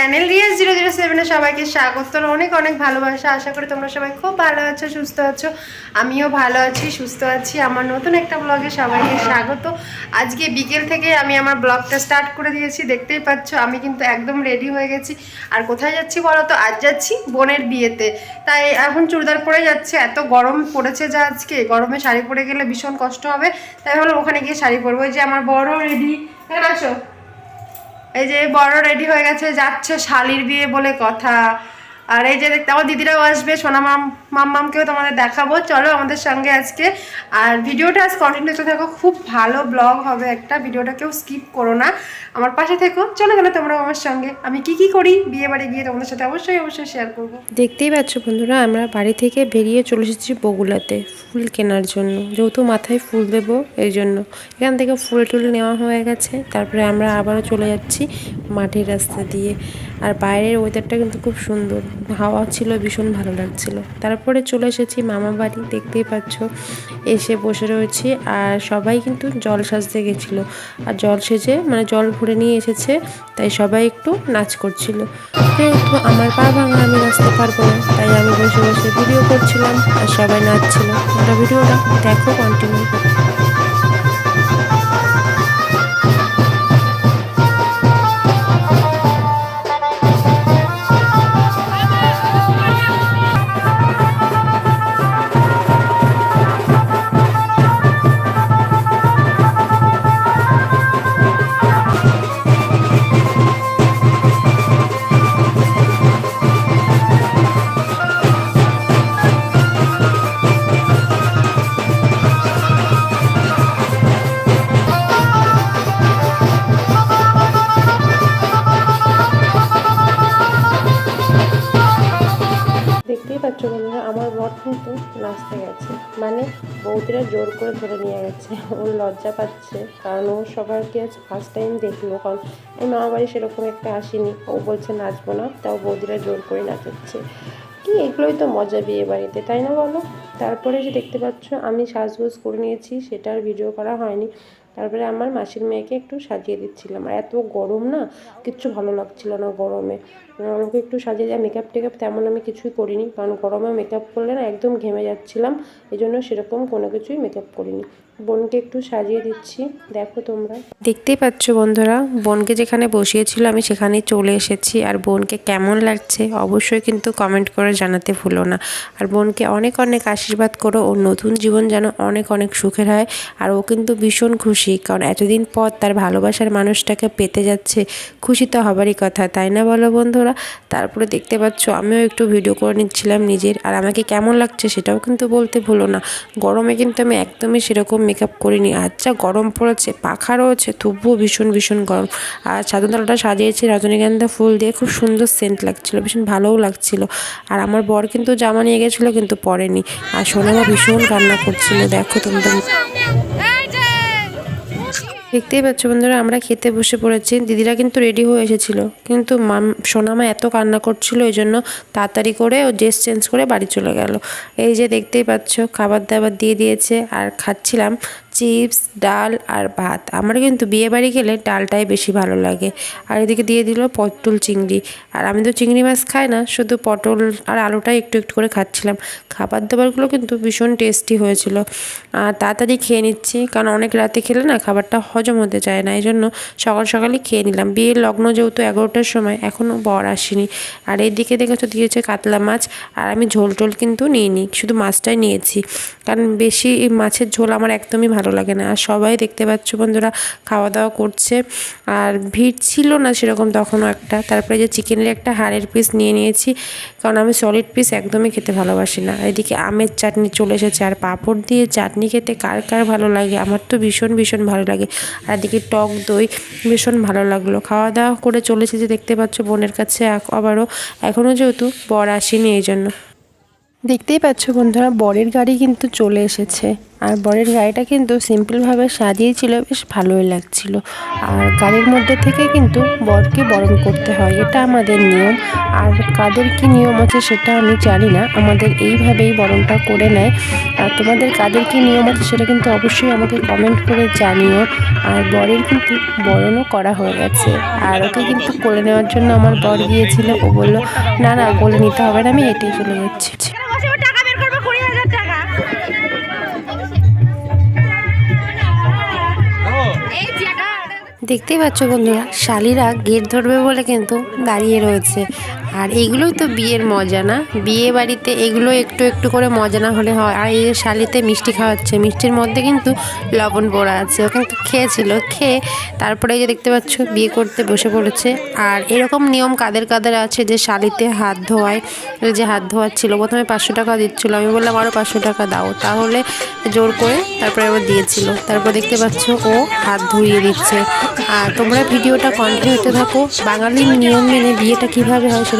Channel Riaz zero zero সেভেনে সবাইকে স্বাগত অনেক অনেক ভালোবাসা। আশা করি তোমরা সবাই খুব ভালো আছো, সুস্থ আছো। আমিও ভালো আছি, সুস্থ আছি। আমার নতুন একটা ব্লগে সবাইকে স্বাগত। আজকে বিকেল থেকে আমি আমার ব্লগটা স্টার্ট করে দিয়েছি, দেখতেই পাচ্ছ। আমি কিন্তু একদম রেডি হয়ে গেছি। আর কোথায় যাচ্ছি বলো তো? আজ যাচ্ছি বোনের বিয়েতে। তাই এখন চুড়িদার পরে যাচ্ছে। এত গরম পড়েছে যা আজকে। গরমে শাড়ি পরে গেলে ভীষণ কষ্ট হবে। তাই ভাবলাম ওখানে গিয়ে শাড়ি পরবো। যে আমার বড় রেডি হ্যাঁ আসো। এই যে বড় রেডি হয়ে গেছে যাচ্ছে শালির বিয়ে বলে কথা। আর এই যে দেখতে আমার দিদিরাও আসবে, সোনা মাম মাম মামকেও তোমাদের দেখাবো। চলো আমাদের সঙ্গে আজকে। আর ভিডিওটা আজ কন্টিনিউ করতে থাকো। খুব ভালো ব্লগ হবে একটা। ভিডিওটা কেউ স্কিপ করো না। আমার পাশে থেকো। চলো গেলে তোমরাও আমার সঙ্গে। আমি কি কি করি? বিয়ে বাড়ি গিয়ে তোমাদের সাথে অবশ্যই অবশ্যই শেয়ার করব। দেখতেই পাচ্ছ বন্ধুরা, আমরা বাড়ি থেকে বেরিয়ে চলে এসেছি বগুলাতে ফুল কেনার জন্য। যেহেতু মাথায় ফুল দেবো, এই জন্য। এখান থেকে ফুল টুল নেওয়া হয়ে গেছে। তারপরে আমরা আবারও চলে যাচ্ছি মাটির রাস্তা দিয়ে। আর বাইরের ওয়েদারটা কিন্তু খুব সুন্দর। হাওয়া ছিল, ভীষণ ভালো লাগছিল। তারপরে চলে এসেছি মামা বাড়ি, দেখতেই পাচ্ছ। এসে বসে রয়েছি আর সবাই কিন্তু জল সাজতে গেছিল। আর জল সেজে মানে জল ভরে নিয়ে এসেছে, তাই সবাই একটু নাচ করছিল। যেহেতু আমার পা ভাঙা আমি নাচতে পারব না, তাই আমি বসে বসে ভিডিও করছিলাম আর সবাই নাচছিল। তোমরা ভিডিওটা দেখো কন্টিনিউ বৌদিরা জোর করে ধরে নিয়ে গেছে। ও লজ্জা পাচ্ছে। কারণ ও সবাইকে আজ ফার্স্ট টাইম দেখল। কারণ আমি মামা বাড়ি সেরকম একটা আসেনি। ও বলছে, নাচবো না। তাও বৌদিরা জোর করে নাচাচ্ছে। কি? এগুলোই তো মজা বিয়ে বাড়িতে, তাই না বলো? তারপরে যে দেখতে পাচ্ছ, আমি সাজগোজ করে নিয়েছি। সেটার ভিডিও করা হয়নি। তারপরে আমার মাসির মেয়েকে একটু সাজিয়ে দিচ্ছিলাম। আর এত গরম না, কিচ্ছু ভালো লাগছিল না গরমে। আমাকে একটু সাজিয়ে দেওয়া মেকআপ টেকআপ তেমন আমি কিছুই করিনি, কারণ গরমে মেকআপ করলে না একদম ঘেমে যাচ্ছিলাম। এই জন্য সেরকম কোনো কিছুই মেকআপ করিনি। বোনকে একটু সাজিয়ে দিচ্ছি, দেখো তোমরা। দেখতেই পাচ্ছ বন্ধুরা, বোনকে যেখানে বসিয়েছিল আমি সেখানেই চলে এসেছি। আর বোনকে কেমন লাগছে অবশ্যই কিন্তু কমেন্ট করে জানাতে ভুলো না। আর বোনকে অনেক অনেক আশীর্বাদ করো ওর নতুন জীবন যেন অনেক অনেক সুখের হয়। আর ও কিন্তু ভীষণ খুশি। কারণ এতদিন পর তার ভালোবাসার মানুষটাকে পেতে যাচ্ছে, খুশি তো হবারই কথা, তাই না বলো বন্ধুরা? তারপরে দেখতে পাচ্ছ, আমিও একটু ভিডিও করে নিচ্ছিলাম নিজের। আর আমাকে কেমন লাগছে সেটাও কিন্তু বলতে ভুলো না। গরমে কিন্তু আমি একদমই সেরকম মেকআপ করিনি। আর যা গরম পড়েছে, পাখা রয়েছে, তবুও ভীষণ ভীষণ গরম। আর চাদরতলাটা সাজিয়েছি রজনীগন্ধা ফুল দিয়ে, খুব সুন্দর সেন্ট লাগছিল, ভীষণ ভালোও লাগছিল। আর আমার বর কিন্তু জামা নিয়ে গেছিল, কিন্তু পরেনি। আর সোনামা ভীষণ রান্না করছিল, দেখো তোমাদের দেখতেই পাচ্ছ বন্ধুরা, আমরা খেতে বসে পড়েছি। দিদিরা কিন্তু রেডি হয়ে এসেছিল। কিন্তু মাম, সোনামা এত কান্না করছিল, এই জন্য তাড়াতাড়ি করে ও ড্রেস চেঞ্জ করে বাড়ি চলে গেল। এই যে দেখতেই পাচ্ছ খাবার দাবার দিয়ে দিয়েছে আর খাচ্ছিলাম চিপস, ডাল আর ভাত। আমার কিন্তু বিয়ে বাড়ি গেলে ডালটাই বেশি ভালো লাগে। আর এদিকে দিয়ে দিল পটল চিংড়ি। আর আমি তো চিংড়ি মাছ খাই না, শুধু পটল আর আলুটাই একটু একটু করে খাচ্ছিলাম। খাবার দাবারগুলো কিন্তু ভীষণ টেস্টি হয়েছিল। আর তাড়াতাড়ি খেয়ে নিচ্ছি, কারণ অনেক রাতে খেলে না খাবারটা হজম হতে চায় না এই জন্য সকাল সকালই খেয়ে নিলাম। বিয়ের লগ্ন যেহেতু এগারোটার সময়, এখনও বর আসেনি। আর এইদিকে দেখে তো দিয়েছে কাতলা মাছ, আর আমি ঝোল টোল কিন্তু নিইনি, শুধু মাছটাই নিয়েছি। কারণ বেশি মাছের ঝোল আমার একদমই ভালো লাগে না। আর সবাই দেখতে পাচ্ছ বন্ধুরা খাওয়া দাওয়া করছে। আর ভিড় ছিল না সেরকম তখনও একটা। তারপরে যে চিকেনের একটা হাড়ের পিস নিয়ে নিয়েছি, কারণ আমি সলিড পিস একদমই খেতে ভালোবাসি না। এদিকে আমের চাটনি চলে এসেছে, আর পাঁপড় দিয়ে চাটনি খেতে কার কার ভালো লাগে? আমার তো ভীষণ ভীষণ ভালো লাগে। আর এদিকে টক দই, ভীষণ ভালো লাগল। খাওয়া দাওয়া করে চলেছে যে দেখতে পাচ্ছ বোনের কাছে আবারও এখনও যেহেতু বর আসেনি, এই জন্য। দেখতেই পাচ্ছ বন্ধুরা, বরের গাড়ি কিন্তু চলে এসেছে। আর বরের গাড়িটা কিন্তু সিম্পলভাবে সাজিয়েছিল, বেশ ভালোই লাগছিল। আর গাড়ির মধ্যে থেকে কিন্তু বরকে বরণ করতে হয়, এটা আমাদের নিয়ম। আর কাদের কি নিয়ম আছে সেটা আমি জানি না, আমাদের এইভাবেই বরণটা করে নেয়। আর তোমাদের কাদের কি নিয়ম আছে সেটা কিন্তু অবশ্যই আমাকে কমেন্ট করে জানিও। আর বরের কিন্তু বরণও করা হয়ে গেছে। আর ওকে কিন্তু কোলে নেওয়ার জন্য আমার বর গিয়েছিল, ও বলল, না না বলে নিতে হবে না, আমি হেঁটেই চলে যাচ্ছি। দেখতেই পাচ্ছ বন্ধুরা শালিরা গেট ধরবে বলে কিন্তু দাঁড়িয়ে রয়েছে। আর এগুলোই তো বিয়ের মজা না? বিয়ে বাড়িতে এগুলো একটু একটু করে মজা না হলে হয়। আর এই শালিতে মিষ্টি খাওয়াচ্ছে। মিষ্টির মধ্যে কিন্তু লবণ পোড়া আছে। ও কিন্তু খেয়েছিল। খেয়ে তারপরে যে দেখতে পাচ্ছ, বিয়ে করতে বসে পড়েছে। আর এরকম নিয়ম কাদের কাদের আছে যে শালিতে হাত ধোয়ায়? যে হাত ধোয়াচ্ছিল। প্রথমে পাঁচশো টাকা দিচ্ছিল। আমি বললাম আরও পাঁচশো টাকা দাও। তাহলে জোর করে তারপরে আবার দিয়েছিল। তারপর দেখতে পাচ্ছ, ও হাত ধুইয়ে দিচ্ছে। আর তোমরা ভিডিওটা কন্টিনিউ হতে থাকো। বাঙালির নিয়ম মেনে বিয়েটা কীভাবে হয় সেটা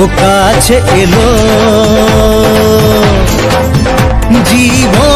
ও কাছে এলো। জীবন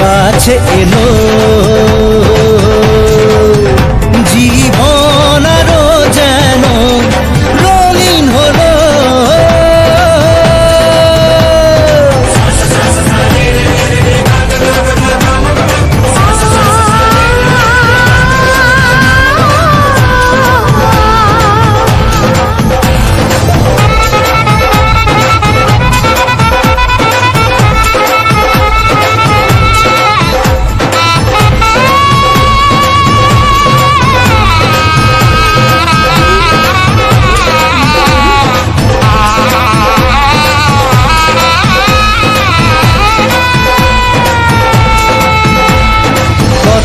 কাছে এলো।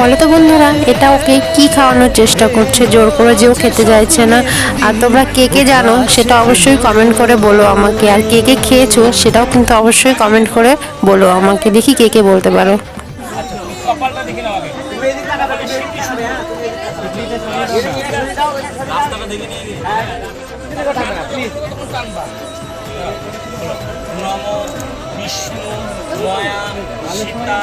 বলো তো বন্ধুরা, এটা ওকে কি খাওয়ানোর চেষ্টা করছে? জোর করে যেও খেতে চাইছে না। আর তোমরা কে কে জানো, সেটা অবশ্যই কমেন্ট করে বলো আমাকে। আর কে কে খেয়েছো, সেটাও কিন্তু অবশ্যই কমেন্ট করে বলো আমাকে। দেখি কে কে বলতে পারো। বিষ্ণু সীতা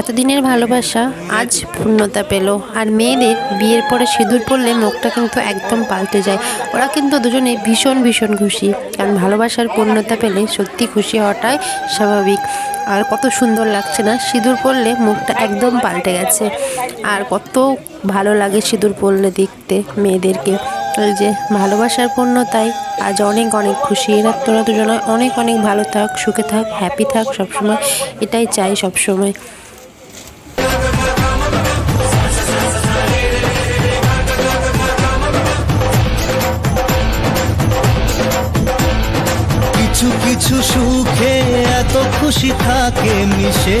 এতদিনের ভালোবাসা আজ পূর্ণতা পেল, আর মেয়েদের বিয়ের পরে সিঁদুর পরলে মুখটা কিন্তু একদম পাল্টে যায়। ওরা কিন্তু দুজনে ভীষণ ভীষণ খুশি, কারণ ভালোবাসার পূর্ণতা পেলে সত্যি খুশি হওয়াটাই স্বাভাবিক। আর কত সুন্দর লাগছে না, সিঁদুর পড়লে মুখটা একদম পাল্টে গেছে। আর কত ভালো লাগে সিঁদুর পরলে দেখতে মেয়েদেরকে। ওই যে ভালোবাসার পূর্ণতাই আজ অনেক অনেক খুশি। এরা তোরা দুজনে অনেক অনেক ভালো থাক, সুখে থাক হ্যাপি থাক সবসময়। এটাই চাই সবসময়। কিছু কিছু সুখে এত খুশি থাকে মিশে।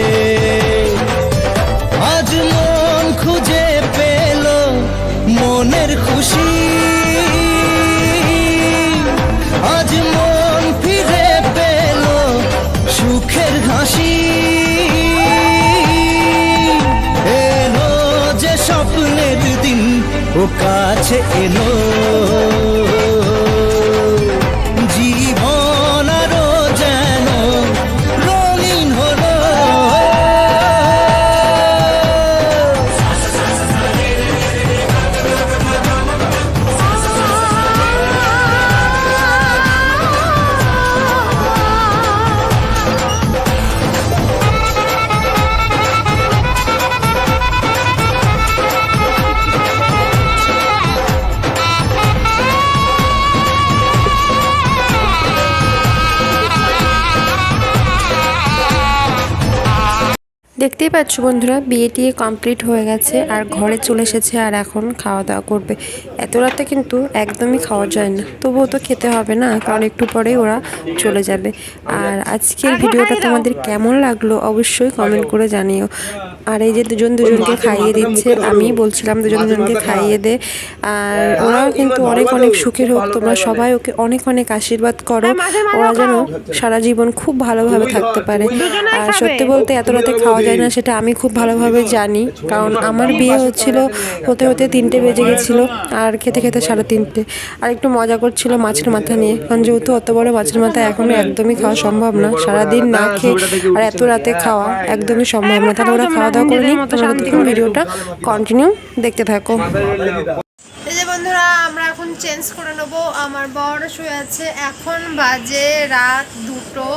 কাছে এলো। দেখতেই পাচ্ছ বন্ধুরা বিয়ে টিয়ে কমপ্লিট হয়ে গেছে আর ঘরে চলে এসেছে আর এখন খাওয়া দাওয়া করবে। এত রাতে কিন্তু একদমই খাওয়া যায় না। তবুও তো খেতে হবে না কারণ একটু পরেই ওরা চলে যাবে। আর আজকের ভিডিওটা তোমাদের কেমন লাগল অবশ্যই কমেন্ট করে জানিও। আর এই যে দুজন দুজনকে খাইয়ে দিচ্ছে আমি বলছিলাম দুজন দুজনকে খাইয়ে দে। আর ওরাও কিন্তু অনেক অনেক সুখের হোক তোমরা সবাই ওকে অনেক অনেক আশীর্বাদ করো। ওরা যেন সারা জীবন খুব ভালোভাবে থাকতে পারে। আর সত্যি বলতে এত রাতে খাওয়া যায় না সেটা আমি খুব ভালোভাবে জানি। কারণ আমার বিয়ে হচ্ছিল হতে হতে তিনটে বেজে গেছিল আর খেতে খেতে সাড়ে তিনটে। আর একটু মজা করছিল মাছের মাথা নিয়ে। কারণ যেহেতু অত বড় মাছের মাথা এখনও একদমই খাওয়া সম্ভব না। সারাদিন না খেয়ে আর এত রাতে খাওয়া একদমই সম্ভব না। তাহলে ওরা খাওয়া দাওয়া করে নিই তোমরা দেখুন ভিডিওটা কন্টিনিউ দেখতে থাকো। এই যে বন্ধুরা আমরা এখন চেঞ্জ করে নেব। আমার বর শুয়ে আছে। এখন বাজে রাত দুটো।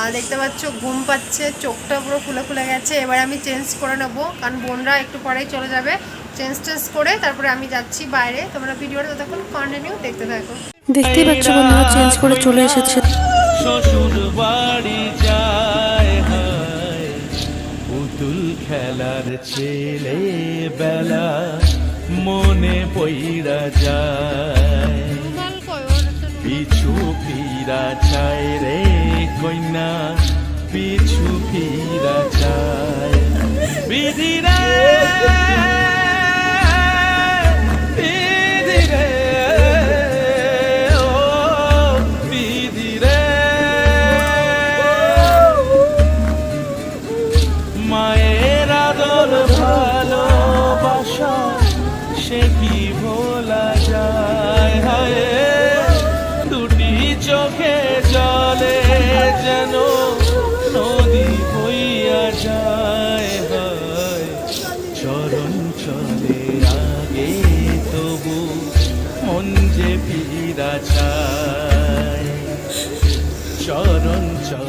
আর দেখতে পাচ্ছ ঘুম পাচ্ছে চোখটা পুরো খুলে খুলে গেছে। এবার আমি চেঞ্জ করে নেব কারণ বোনরা একটু পরেই চলে যাবে। চেঞ্জ টেঞ্জ করে তারপরে আমি যাচ্ছি বাইরে। তোমরা ভিডিওটা ততক্ষণ কন্টিনিউ দেখতে থাকো। দেখতেই পাচ্ছ বন্ধুরা চেঞ্জ করে চলে এসেছে। শ্বশুর বাড়ি যায় ছেলে বেলা মনে পইরা যায়। পিছু ফিরা চায় রে কইনা, পিছু ফিরা চায় বিধি রে!